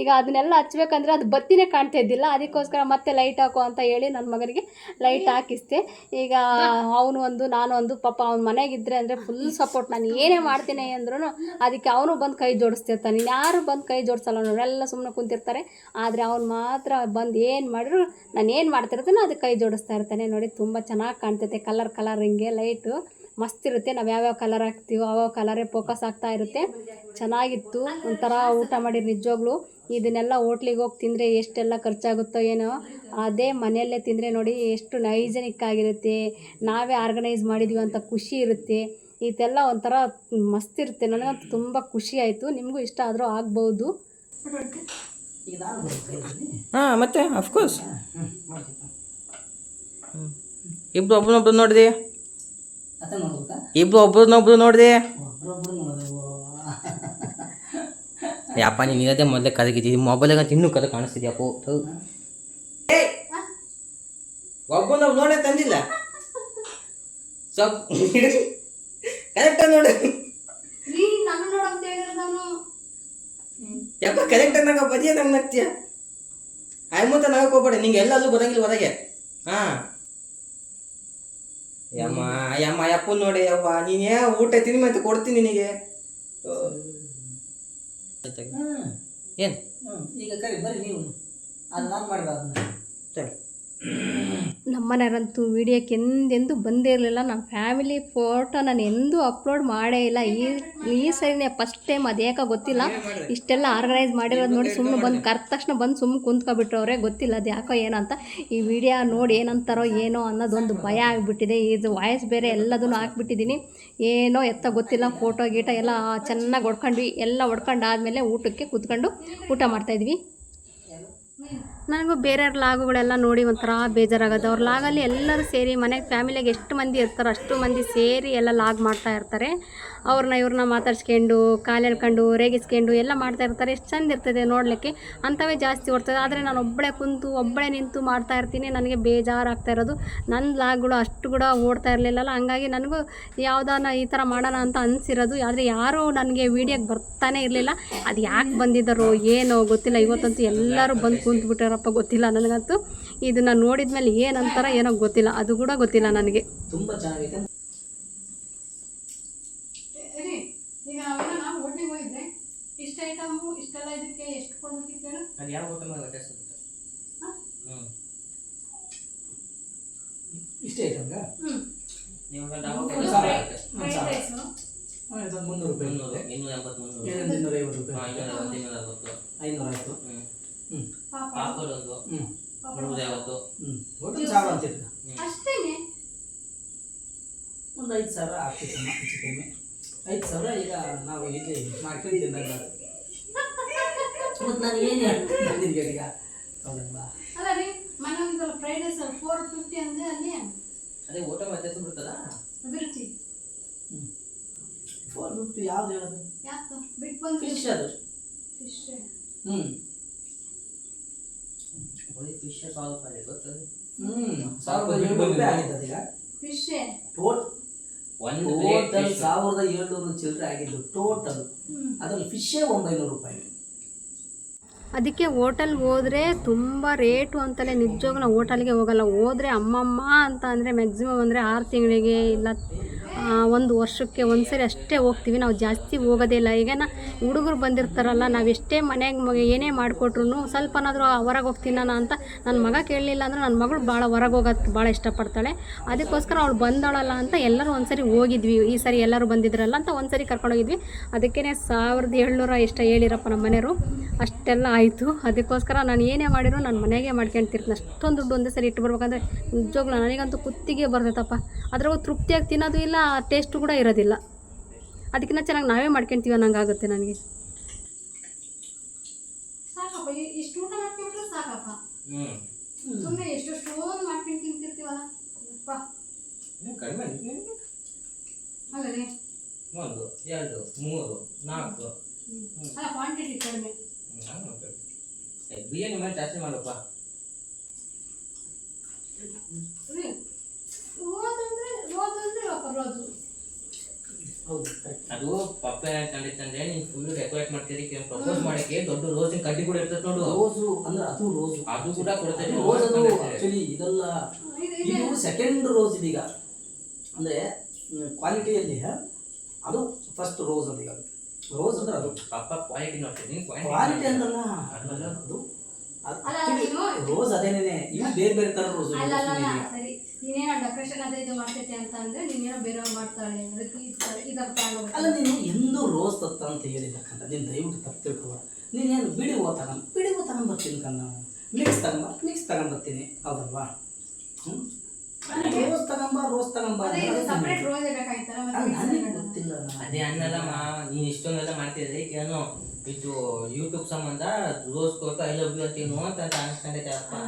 ಈಗ ಅದನ್ನೆಲ್ಲ ಹಚ್ಬೇಕಂದ್ರೆ ಅದು ಬತ್ತಿನೇ ಕಾಣ್ತಾ ಇದ್ದಿಲ್ಲ. ಅದಕ್ಕೋಸ್ಕರ ಮತ್ತೆ ಲೈಟ್ ಹಾಕು ಅಂತ ಹೇಳಿ ನನ್ನ ಮಗನಿಗೆ ಲೈಟ್ ಹಾಕಿಸ್ತೆ ಈಗ ಅವನು ಒಂದು, ನಾನು ಒಂದು, ಪಾಪ ಅವ್ನ ಮನೆಗಿದ್ರೆ ಅಂದರೆ ಫುಲ್ ಸಪೋರ್ಟ್ ನಾನು ಏನೇ ಮಾಡ್ತೀನಿ ಅಂದ್ರೂ ಅದಕ್ಕೆ ಅವನು ಬಂದು ಕೈ ಜೋಡಿಸ್ತಿರ್ತಾನೆ. ಯಾರು ಬಂದು ಕೈ ಜೋಡಿಸಲ್ಲ ಅವರೆಲ್ಲ ಸುಮ್ಮನೆ ಕುಂತಿರ್ತಾರೆ. ಆದರೆ ಅವ್ನು ಮಾತ್ರ ಬಂದು ಏನು ಮಾಡಿದ್ರು, ನಾನು ಏನು ಮಾಡ್ತಿರ್ತಾನೋ ಅದಕ್ಕೆ ಕೈ ಜೋಡಿಸ್ತಾ ಇರ್ತಾನೆ ನೋಡಿ ತುಂಬ ಚೆನ್ನಾಗಿ ಕಾಣ್ತೈತೆ ಕಲರ್ ಕಲರ್ ಹಿಂಗೆ ಲೈಟು ಮಸ್ತ್ ಇರುತ್ತೆ. ನಾವು ಯಾವ್ಯಾವ ಕಲರ್ ಹಾಕ್ತೀವೋ ಯಾವ ಕಲರೇ ಫೋಕಸ್ ಆಗ್ತಾ ಇರುತ್ತೆ. ಚೆನ್ನಾಗಿತ್ತು. ಒಂಥರ ಊಟ ಮಾಡಿ ನಿಜವಾಗ್ಲು. ಇದನ್ನೆಲ್ಲ ಹೋಟ್ಲಿಗೆ ಹೋಗಿ ತಿಂದರೆ ಎಷ್ಟೆಲ್ಲ ಖರ್ಚಾಗುತ್ತೋ ಏನೋ. ಅದೇ ಮನೆಯಲ್ಲೇ ತಿಂದರೆ ನೋಡಿ ಎಷ್ಟು ನೈಜನಿಕ್ ಆಗಿರುತ್ತೆ. ನಾವೇ ಆರ್ಗನೈಸ್ ಮಾಡಿದ್ವಿ ಅಂತ ಖುಷಿ ಇರುತ್ತೆ. ಇದೆಲ್ಲ ಒಂಥರ ಮಸ್ತ್ ಇರುತ್ತೆ. ನನಗಂತೂ ತುಂಬ ಖುಷಿ ಆಯಿತು. ನಿಮಗೂ ಇಷ್ಟ ಆದರೂ ಆಗ್ಬೋದು. ಹಾಂ ಮತ್ತೆ ಅಫ್ಕೋರ್ಸ್ ಇಬ್ರು ಒಬ್ರನ್ನೊಬ್ರು ನೋಡಿದೆ. ಇಬ್ರು ಒಬ್ರನ್ನೊಬ್ರು ನೋಡಿದೆ. ಯಾಪ ಯಪ್ಪ ನೀನು ಇರೋದೇ ಮೊದಲೇ ಕದಗಿದ್ದೀವಿ ಮೊಬೈಲಾಗ ಇನ್ನೂ ಕದ ಕಾಣಿಸ್ತಿದ್ಯಪ್ಪ ಒಬ್ಬನೊಬ್ಬ ನೋಡೇ ತಂದಿಲ್ಲ. ಸ್ವಲ್ಪ ಕರೆಕ್ಟಾಗಿ ನೋಡಿ. ಯಪ್ಪ ಕರೆಕ್ಟಾಗಿ ನಂಗೆ ಬದಿಯ ನಂಗೆ ನಗ್ತೀಯ? ಆಯ್ಮೂತ ನಗಕ್ಕೆ ಹೋಗ್ಬೇಡ. ನಿಂಗೆ ಎಲ್ಲಾದ್ರೂ ಬರಂಗಿಲ್ಲ ಹೊರಗೆ. ಹಾಂ. ಯಮ್ಮ ಯಮ್ಮ ಯಪ್ಪ ನೋಡಿ ಯವ್ವ ನೀನೇ ಊಟ ತಿನ್ನಿ ಮತ್ತೆ ಕೊಡ್ತೀನಿ ನಿನಗೆ. ಏನು? ಈಗ ಕರಿ ಬರ್ರಿ ನೀವು. ಅದು ನಾನು ಮಾಡಬಾರ್ದು. ಸರಿ. ನಮ್ಮನೆಯವರಂತೂ ವಿಡಿಯೋಕ್ಕೆ ಎಂದೆಂದೂ ಬಂದೇ ಇರಲಿಲ್ಲ. ನಮ್ಮ ಫ್ಯಾಮಿಲಿ ಫೋಟೋ ನಾನು ಎಂದೂ ಅಪ್ಲೋಡ್ ಮಾಡೇ ಇಲ್ಲ. ಈ ಈ ಸರಿನೇ ಫಸ್ಟ್ ಟೈಮ್ ಅದ್ಯಾಕ ಗೊತ್ತಿಲ್ಲ. ಇಷ್ಟೆಲ್ಲ ಆರ್ಗನೈಸ್ ಮಾಡಿರೋದು ನೋಡಿ ಸುಮ್ಮನೆ ಬಂದು ಕರೆದ ತಕ್ಷಣ ಬಂದು ಸುಮ್ಮನೆ ಕುಂತ್ಕೊಬಿಟ್ರವ್ರೆ, ಗೊತ್ತಿಲ್ಲ ಅದು ಯಾಕೋ ಏನಂತ ಈ ವಿಡಿಯೋ ನೋಡಿ ಏನಂತಾರೋ ಏನೋ ಅನ್ನೋದೊಂದು ಭಯ ಆಗಿಬಿಟ್ಟಿದೆ. ಇದು ವಾಯ್ಸ್ ಬೇರೆ ಎಲ್ಲದನ್ನು ಹಾಕ್ಬಿಟ್ಟಿದ್ದೀನಿ. ಏನೋ ಎತ್ತ ಗೊತ್ತಿಲ್ಲ ಫೋಟೋ ಗೀಟ ಎಲ್ಲ ಚೆನ್ನಾಗಿ ಹೊಡ್ಕೊಂಡ್ವಿ. ಎಲ್ಲ ಹೊಡ್ಕೊಂಡಾದ್ಮೇಲೆ ಊಟಕ್ಕೆ ಕೂತ್ಕೊಂಡು ಊಟ ಮಾಡ್ತಾಯಿದ್ವಿ ನನಗೂ ಬೇರೆಯವ್ರ ಲಾಗುಗಳೆಲ್ಲ ನೋಡಿ ಒಂಥರ ಬೇಜಾರಾಗೋದು ಅವ್ರ ಲಾಗಲ್ಲಿ ಎಲ್ಲರೂ ಸೇರಿ ಮನೆಗೆ ಫ್ಯಾಮಿಲಿಯಾಗೆ ಎಷ್ಟು ಮಂದಿ ಇರ್ತಾರೋ ಅಷ್ಟು ಮಂದಿ ಸೇರಿ ಎಲ್ಲ ಲಾಗ್ ಮಾಡ್ತಾ ಇರ್ತಾರೆ. ಅವ್ರನ್ನ ಇವ್ರನ್ನ ಮಾತಾಡ್ಸ್ಕೊಂಡು ಕಾಲು ಎಳ್ಕೊಂಡು ರೇಗಿಸ್ಕೊಂಡು ಎಲ್ಲ ಮಾಡ್ತಾ ಇರ್ತಾರೆ. ಎಷ್ಟು ಚಂದ ಇರ್ತದೆ ನೋಡಲಿಕ್ಕೆ. ಅಂಥವೇ ಜಾಸ್ತಿ ಓಡ್ತದೆ. ಆದರೆ ನಾನು ಒಬ್ಬಳೇ ಕುಂತು ಒಬ್ಬಳೇ ನಿಂತು ಮಾಡ್ತಾ ಇರ್ತೀನಿ. ನನಗೆ ಬೇಜಾರಾಗ್ತಾ ಇರೋದು. ನನ್ನ ಲಾಗ್ಗಳು ಅಷ್ಟು ಕೂಡ ಓಡ್ತಾ ಇರಲಿಲ್ಲಲ್ಲ. ಹಂಗಾಗಿ ನನಗೂ ಯಾವುದನ್ನ ಈ ಥರ ಮಾಡೋಣ ಅಂತ ಅನಿಸಿರೋದು. ಆದರೆ ಯಾರೂ ನನಗೆ ವೀಡಿಯೋಗೆ ಬರ್ತಾನೆ ಇರಲಿಲ್ಲ. ಅದು ಯಾಕೆ ಬಂದಿದ್ದಾರೋ, ಏನೋ ಗೊತ್ತಿಲ್ಲ. ಇವತ್ತಂತೂ ಎಲ್ಲರೂ ಬಂದು ಕುಂತ್ಬಿಟ್ಟಾರಪ್ಪ ಗೊತ್ತಿಲ್ಲ ನನಗಂತೂ. ಇದನ್ನು ನೋಡಿದ ಮೇಲೆ ಏನಂತಾರ ಏನೋ ಗೊತ್ತಿಲ್ಲ. ಅದು ಕೂಡ ಗೊತ್ತಿಲ್ಲ ನನಗೆ. ತುಂಬ ಚೆನ್ನಾಗೈತೆ ಈಗ ನಾವು ಹೋಟ್ಲಿಗೆ ಹೋಗಿದ್ರೆ ಇಷ್ಟು ಐಟಮು ಇಷ್ಟೆಲ್ಲ ಇದಕ್ಕೆ ಎಷ್ಟು ಕೊಡ್ಬೇಕಿತ್ತು ಹೇಳು ಅದು ಯಾವ ಊಟ ಮೇಲೆ ವ್ಯತ್ಯಾಸ ಇರುತ್ತೆ ಹ್ಞೂ ಇಷ್ಟೇ ಐತಂಗ ನೀವು ಮುನ್ನೂರು ರೂಪಾಯಿ ಮುನ್ನೂರು ಇರುತ್ತೆ. ಇನ್ನೂರ ಎಂಬತ್ತು ಮುನ್ನೂರು. ಏನೊಂದು ಇನ್ನೂರ ಐವತ್ತು ಹಾಂ ರೂಪಾಯಿ ಇನ್ನೂರ ಐವತ್ತು ಇನ್ನೂರ ಅರವತ್ತು. ಐನೂರ ಆಯಿತು ಹ್ಞೂ ಹ್ಞೂ ಪಾಪಡ್. ಒಂದು. ನೂರ ಐವತ್ತು. ಒಟ್ಟು ಸಾವಿರ ಅಂತಿತ್ತು ಅಷ್ಟೇನೆ? ಒಂದು ಐದು ಸಾವಿರ ಆಗ್ತಿತ್ತು ಹೆಚ್ಚು ಕಡಿಮೆ ಐದು ಸಾವಿರ ಈಗ ನಾವು ಇಲ್ಲಿ ಮಾರ್ಕೆಟ್ ತಿಂದಾಗ ಮತ್ತು ನಾನು ಏನು ಹೇಳ್ತೀನಿ ಈಗ. ಹೌದಲ್ವಾ ಅಲ್ಲ ರೀ ಮನೆ ಒಂದು ಫ್ರೈಡ್ ರೈಸ್ ಫೋರ್ ಫಿಫ್ಟಿ ಅಂದರೆ ಅಲ್ಲಿ? ಅದೇ ಊಟ ವ್ಯತ್ಯಾಸ ಬಿಡ್ತದಾ ಅಭಿರುಚಿ. ಹ್ಞೂ ಫೋರ್ ಫಿಫ್ಟಿ ಯಾವ್ದು ಹೇಳೋದು? ಯಾಕೆ ಬಿಟ್ಟು ಬಂದು ಫಿಶ್ ಅದು. ಫಿಶ್ ಹ್ಞೂ ಬರೀ ಫಿಶ್ ಸಾವಿರ ರೂಪಾಯಿ ಗೊತ್ತದು ಹ್ಞೂ ಸಾವಿರದ ಏಳ್ನೂರು ರೂಪಾಯಿ ಈಗ ಫಿಶ್ ಟೋಟ್ ಒಂದು ಟೋಟಲ್ ಸಾವಿರದ ಏಳ್ನೂರು ಚಿಲ್ಲರೆ ಆಗಿದ್ದು ಟೋಟಲ್ ಅದ್ರಲ್ಲಿ ಫಿಶ್ಶೇ ಒಂಬೈನೂರು ರೂಪಾಯಿ. ಅದಕ್ಕೆ ಹೋಟೆಲ್ಗೆ ಹೋದರೆ ತುಂಬ ರೇಟು ಅಂತಲೇ ನಿಜವಾಗ್ಲೂ ನಾವು ಹೋಟೆಲ್ಗೆ ಹೋಗಲ್ಲ. ಹೋದರೆ ಅಮ್ಮಮ್ಮ ಅಂತ ಅಂದರೆ ಮ್ಯಾಕ್ಸಿಮಮ್ ಅಂದರೆ ಆರು ತಿಂಗಳಿಗೆ ಇಲ್ಲ ಒಂದು ವರ್ಷಕ್ಕೆ ಒಂದು ಸರಿ ಅಷ್ಟೇ ಹೋಗ್ತೀವಿ. ನಾವು ಜಾಸ್ತಿ ಹೋಗೋದೇ ಇಲ್ಲ. ಈಗ ಹುಡುಗರು ಬಂದಿರ್ತಾರಲ್ಲ, ನಾವು ಎಷ್ಟೇ ಮನೆಗೆ ಏನೇ ಮಾಡಿಕೊಟ್ರು ಸ್ವಲ್ಪನಾದರೂ ಹೊರಗೆ ಹೋಗಿ ತಿನ್ನೋಣ ಅಂತ ನನ್ನ ಮಗ ಕೇಳಲಿಲ್ಲ ಅಂದ್ರೆ ನನ್ನ ಮಗಳು ಭಾಳ ಹೊರಗೆ ಹೋಗೋದು ಭಾಳ ಇಷ್ಟಪಡ್ತಾಳೆ. ಅದಕ್ಕೋಸ್ಕರ ಅವಳು ಬಂದಾಳಲ್ಲ ಅಂತ ಎಲ್ಲರೂ ಒಂದು ಸರಿ ಹೋಗಿದ್ವಿ. ಈ ಸರಿ ಎಲ್ಲರೂ ಬಂದಿದ್ರಲ್ಲ ಅಂತ ಒಂದು ಸರಿ ಕರ್ಕೊಂಡೋಗಿದ್ವಿ ಅದಕ್ಕೇ ಸಾವಿರದ ಏಳ್ನೂರ ಇಷ್ಟ ಹೇಳಿರಪ್ಪ ನಮ್ಮ ಮನೆಯವರು. ಅಷ್ಟೆಲ್ಲ ಆಯಿತು. ಅದಕ್ಕೋಸ್ಕರ ನಾನು ಏನೇ ಮಾಡಿರೋ ನಾನು ಮನೆಗೆ ಮಾಡ್ಕೊಂತಿರ್ತೀನಿ ಅಷ್ಟೊಂದು ದುಡ್ಡು ಒಂದೇ ಸರಿ ಇಟ್ಟು ಬರ್ಬೇಕಂದ್ರೆ ನಿಜವಾಗ್ಲೂ ನನಗಂತೂ ಕುತ್ತಿಗೆ ಬರ್ತೈತಪ್ಪ. ಅದ್ರಾಗೂ ತೃಪ್ತಿಯಾಗಿ ತಿನ್ನೋದು ಇಲ್ಲ ಟೇಸ್ಟು ಕೂಡ ಇರೋದಿಲ್ಲ. ಅದಕ್ಕಿಂತ ಚೆನ್ನಾಗಿ ನಾವೇ ಮಾಡ್ಕೊತೀವಿ ಅನ್ನಂಗಾಗುತ್ತೆ ನನಗೆ. ಸಾಕಪ್ಪ ಇಷ್ಟು ಊಟ ಮಾಡ್ಕೊಂಡ್ರೆ ಸಾಕಪ್ಪ. ಹ್ಞೂ ಸುಮ್ಮನೆ ಎಷ್ಟೆಷ್ಟೊಂದು ಮಾಡ್ಕೊಂಡು ತಿಂತಿರ್ತೀವಲ್ಲ. ಯಪ್ಪ. ಕಡಿಮೆ ಆಯ್ತು. ನಿನಗೆ? ಹಾಗಾದ್ರೆ ಒಂದು ಎರಡು ಮೂರು ನಾಲ್ಕು. ಅಲ್ಲ ಕ್ವಾಂಟಿಟಿ ಕಡಿಮೆ. ಹ್ಮ್, ಹಂಗ್ ಮಾಡ್ಬೇಕು. ಏ, ಬಿರಿಯಾನಿ ಮೇಲೆ ಜಾಸ್ತಿ ಮಾಡಪ್ಪ ರೋಸ್ ಅಂದ್ರೆ ರೋಸ್ ಅಂದ್ರೆ ರೋಸು ಹೌದು correct. ಅದು ಪಪ್ಪ ಕಂಡಿತ್ತಂದ್ರೆ ನೀನ್ ಫುಲ್ ಡೆಕೋರೇಟ್ ಮಾಡ್ತೀರಿ ಪ್ರಪೋಸ್ ಮಾಡಕ್ಕೆ ದೊಡ್ಡ ರೋಸಿನ ಕಡ್ಡಿ ಕೂಡ ಇರ್ತದೆ ನೋಡು. ರೋಸು ಅಂದ್ರೆ ಅದು ರೋಸು ಅದು ಕೂಡ ಕೊಡ್ತೇನೆ ರೋಸ್ ಅದು ಆಕ್ಚುಲಿ ಇದೆಲ್ಲ ಇದು ಸೆಕೆಂಡ್ ರೋಸ್ ಇದೀಗ. ಅಂದ್ರೆ ಕ್ವಾಲಿಟಿಯಲ್ಲಿ ಅದು ಫಸ್ಟ್ ರೋಸ್ ಅದೀಗ ರೋಸ್ ಅಂದ್ರೆ ಅದು ಪಪ್ಪ ಕ್ವಾಲಿಟಿ ನೋಡ್ತೀನಿ ಕ್ವಾಲಿಟಿ ಅಂದ್ರಲ್ಲ ಅದಲ್ಲ ಅದು ರೋಸ್ ಅದೇನೇ ಇವು ಬೇರೆ ಬೇರೆ ತರ ರೋಸ್ ಅಲ್ಲ ಅಲ್ಲ ಸರಿ. ನೀನೇನೋ ಡೆಕೋರೇಷನ್ ಅದೇ ಇದು ಮಾಡ್ತೈತೆ ಅಂತ ಅಂದ್ರೆ ನೀನೇನೋ ಬೇರೆ ಮಾಡ್ತಾಳೆ ಅದಕ್ಕೆ ಈ ಥರ ಇದರ ಅಲ್ಲ ನೀನು ಎಂದು ರೋಸ್ ತತ್ತ ಅಂತ ಹೇಳಿದಕ್ಕಂತ ನೀನು ದಯವಿಟ್ಟು ತಪ್ಪು ತಿಳ್ಕೊಬೇಡ ನೀನೇನು ಬಿಡಿ ಹೂವು ತಗೊಂಡು ಬಿಡಿ ಹೂವು ತಗೊಂಡ್ಬರ್ತೀನಿ ಕಣ್ಣ. ಮಿಕ್ಸ್ ತಗೊಂಬ ಮಿಕ್ಸ್ ತಗೊಂಡ್ಬರ್ತೀನಿ ಹೌದಲ್ವಾ? ಹ್ಞೂ ರೋಸ್ ತಗೊಂಬ ರೋಸ್ ತಗೊಂಬ ಸಪ್ರೇಟ್ ರೋಸ್ ಬೇಕಾಯ್ತಲ್ಲ ಗೊತ್ತಿಲ್ಲ ಅದೇ ಅನ್ನಲ್ಲಮ್ಮ ನೀನ್ ಇಷ್ಟೊಂದೆಲ್ಲ ಮಾಡ್ತಿದ್ರೆ ಏನು ಇದು ಯೂಟ್ಯೂಬ್ ಸಂಬಂಧ ರೋಸ್ ಕೊಟ್ಟು ಐ ಲವ್ ಯು ಅಂತೀನು ಅಂತ ಹಂಗ್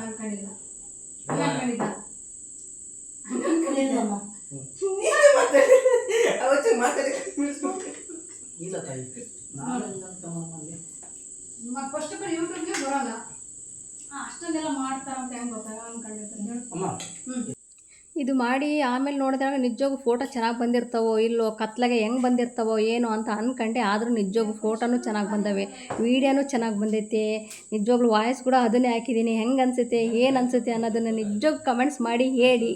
ಅನ್ಕೊಂಡಿಲ್ಲ ಹಂಗ್ ಅನ್ಕೊಂಡಿದ್ದ ಇಲ್ಲ ತಾಯಿ ನಾನು ಹೆಂಗಂತ ಮಮ್ಮಲ್ಲಿ ಫಸ್ಟ್ ಆಫ್ ಆಲ್ ಯೂಟ್ಯೂಬ್ಗೆ ಬರೋಲ್ಲ ಆ, ಅಷ್ಟೊಂದೆಲ್ಲ ಮಾಡ್ತಾರಂತ ಹೆಂಗ್ ಗೊತ್ತಾಗ ಅನ್ಕೊಂಡಿರ್ತಾರೆ ಹೇಳು ಅಮ್ಮ ಹ್ಮ್. ಇದು ಮಾಡಿ ಆಮೇಲೆ ನೋಡಿದಾಗ ನಿಜವಾಗೂ ಫೋಟೋ ಚೆನ್ನಾಗಿ ಬಂದಿರ್ತಾವೋ ಇಲ್ಲೋ ಕತ್ಲಾಗೆ ಹೆಂಗೆ ಬಂದಿರ್ತಾವೋ ಏನೋ ಅಂತ ಅಂದ್ಕೊಂಡೆ ಆದರೂ ನಿಜವಾಗೂ ಫೋಟೋನು ಚೆನ್ನಾಗಿ ಬಂದವೆ. ವೀಡಿಯೋನೂ ಚೆನ್ನಾಗಿ ಬಂದೈತೆ. ನಿಜವಾಗ್ಲೂ ವಾಯ್ಸ್ ಕೂಡ ಅದನ್ನೇ ಹಾಕಿದ್ದೀನಿ ಹೆಂಗೆ ಅನ್ಸುತ್ತೆ ಏನು ಅನ್ಸುತ್ತೆ ಅನ್ನೋದನ್ನು ನಿಜವಾಗ ಕಮೆಂಟ್ಸ್ ಮಾಡಿ ಹೇಳಿ.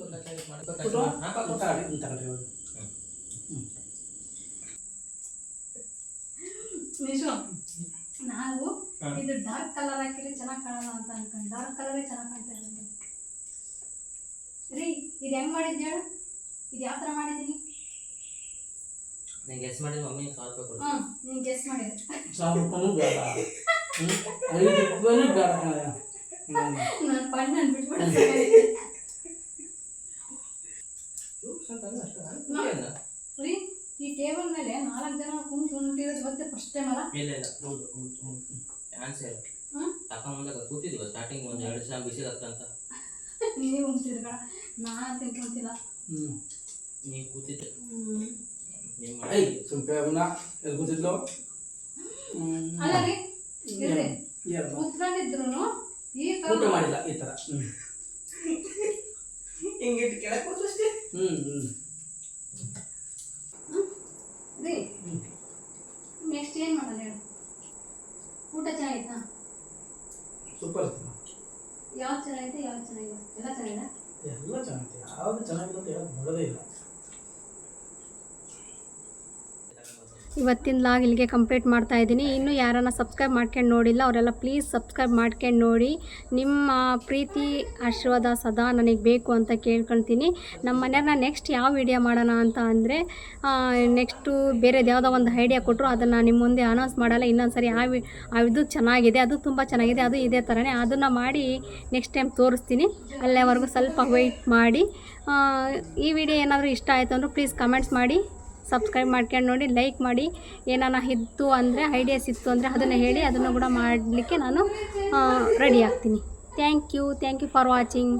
ನಾವು ಇದು ಡಾರ್ಕ್ ಕಲರ್ ಹಾಕಿದ್ರೆ ಚೆನ್ನಾಗಿ ಕಾಣಲ್ಲ ಅಂತ ಅನ್ಕೊಂಡು ಡಾರ್ಕ್ ಕಲರೇ ಚೆನ್ನಾಗಿ ಕಾಣ್ತಾ ಇರೋದು. ಇದು ಹೆಂಗ್ ಮಾಡಿದ್ ಹೇಳು? ಇದು ಯಾವ ಥರ ಮಾಡಿದ್ದೀನಿ ನಾನು ಗೆಸ್ ಮಾಡಿದ ಮಮ್ಮಿ ಸಾವಿರ ರೂಪಾಯಿ ಕೊಡು ಹ್ಞೂ ನೀನು ಗೆಸ್ ಮಾಡಿದ ಸಾವಿರ ರೂಪಾಯಿ ಬೇಡ? ಐದು ರೂಪಾಯಿ ಬೇಡ. ನಾನು ಪಣ್ಣ ಅನ್ಬಿಟ್ಬಿಡ ರೀ ಈ ಟೇಬಲ್ ಮೇಲೆ ನಾಲ್ಕು ಜನ ಕುಂತು ಮತ್ತೆ ಇವತ್ತೇ ಫಸ್ಟ್ ಟೈಮ್ ಅಲ್ಲ? ಇಲ್ಲ ಇಲ್ಲ. ಹೌದು ಆನ್ಸರ್ ಹೌದು. ಚಾನ್ಸ್ ಇಲ್ಲ ಹ್ಮ್? ತಕೊಂಬಂದಾಗ ಕೂತಿದ್ವಿ ಸ್ಟಾರ್ಟಿಂಗ್ ಒಂದು ಎರಡು ಸಲ ಬಿಸಿಲತ್ತ ಅಂತ ನೀವೇ ಉಂಟಿದ್ರಗಳ ನಾನು ತಿನ್ಕೊಂತಿಲ್ಲ ಹ್ಞೂ ನೀವು ಕೂತಿದ್ದೆ. ಹ್ಮ್. ನಿಮ್ಮ ಐ ಸ್ವಲ್ಪ ಅವನ ಎಲ್ಲಿ ಕೂತಿದ್ಲು? ಹ್ಮ್. ಅಲ್ಲ ರೀ ಇರ್ರಿ. ಏನು? ಕೂತ್ಕೊಂಡಿದ್ರು ಈ ಊಟ ತರ ಮಾಡಿಲ್ಲ ಈ ಥರ ಹ್ಞೂ ಹಿಂಗಿಟ್ಟು ಕೆಳಗೆ ಕೂತಷ್ಟೇ ಹ್ಞೂ ಹ್ಞೂ ರೀ ನೆಕ್ಸ್ಟ್ ಏನು ಮಾಡೋಣ ಹೇಳು. ಊಟ ಚೆನ್ನಾಗಿತ್ತಾ? ಸೂಪರ್ ಯಾವ್ದು ಚೆನ್ನಾಗೈತೆ ಯಾವ್ದು ಚೆನ್ನಾಗಿಲ್ಲ? ಎಲ್ಲ ಚೆನ್ನಾಗಿದೆ ಎಲ್ಲ ಚೆನ್ನಾಗಿದೆ ಯಾವುದು ಚೆನ್ನಾಗಿಲ್ಲ ಅಂತ ಹೇಳೋದು ಬರೋದೇ ಇಲ್ಲ. ಇವತ್ತಿನ ಲಾಗ್ ಇಲ್ಲಿಗೆ ಕಂಪ್ಲೀಟ್ ಮಾಡ್ತಾ ಇದ್ದೀನಿ. ಇನ್ನೂ ಯಾರನ್ನ ಸಬ್ಸ್ಕ್ರೈಬ್ ಮಾಡ್ಕೊಂಡು ನೋಡಿಲ್ಲ, ಅವರೆಲ್ಲ ಪ್ಲೀಸ್ ಸಬ್ಸ್ಕ್ರೈಬ್ ಮಾಡ್ಕೊಂಡು ನೋಡಿ. ನಿಮ್ಮ ಪ್ರೀತಿ ಆಶೀರ್ವಾದ ಸದಾ ನನಗೆ ಬೇಕು ಅಂತ ಕೇಳ್ಕೊಳ್ತೀನಿ. ನಮ್ಮ ಮನೆಯವ್ರನ್ನ ನೆಕ್ಸ್ಟ್ ಯಾವ ವಿಡಿಯೋ ಮಾಡೋಣ ಅಂತ ಅಂದರೆ ನೆಕ್ಸ್ಟು ಬೇರೆದು ಯಾವುದೋ ಒಂದು ಐಡಿಯಾ ಕೊಟ್ಟರು ಅದನ್ನು ನಿಮ್ಮ ಮುಂದೆ ಅನೌನ್ಸ್ ಮಾಡಲ್ಲ. ಇನ್ನೊಂದು ಸರಿ ಆ ವಿ ಚೆನ್ನಾಗಿದೆ, ಅದು ತುಂಬ ಚೆನ್ನಾಗಿದೆ, ಅದು ಇದೇ ಥರನೇ ಅದನ್ನು ಮಾಡಿ ನೆಕ್ಸ್ಟ್ ಟೈಮ್ ತೋರಿಸ್ತೀನಿ. ಅಲ್ಲಿವರೆಗೂ ಸ್ವಲ್ಪ ವೆಯ್ಟ್ ಮಾಡಿ. ಈ ವಿಡಿಯೋ ಏನಾದರೂ ಇಷ್ಟ ಆಯಿತು ಅಂದರೂ ಪ್ಲೀಸ್ ಕಮೆಂಟ್ಸ್ ಮಾಡಿ. ಸಬ್ಸ್ಕ್ರೈಬ್ ಮಾಡ್ಕೊಂಡು ನೋಡಿ ಲೈಕ್ ಮಾಡಿ. ಏನಾನ ಇತ್ತು ಅಂದರೆ ಐಡಿಯಾಸ್ ಇತ್ತು ಅಂದರೆ ಅದನ್ನು ಹೇಳಿ ಅದನ್ನು ಕೂಡ ಮಾಡಲಿಕ್ಕೆ ನಾನು ರೆಡಿ ಆಗ್ತೀನಿ. Thank you thank you for watching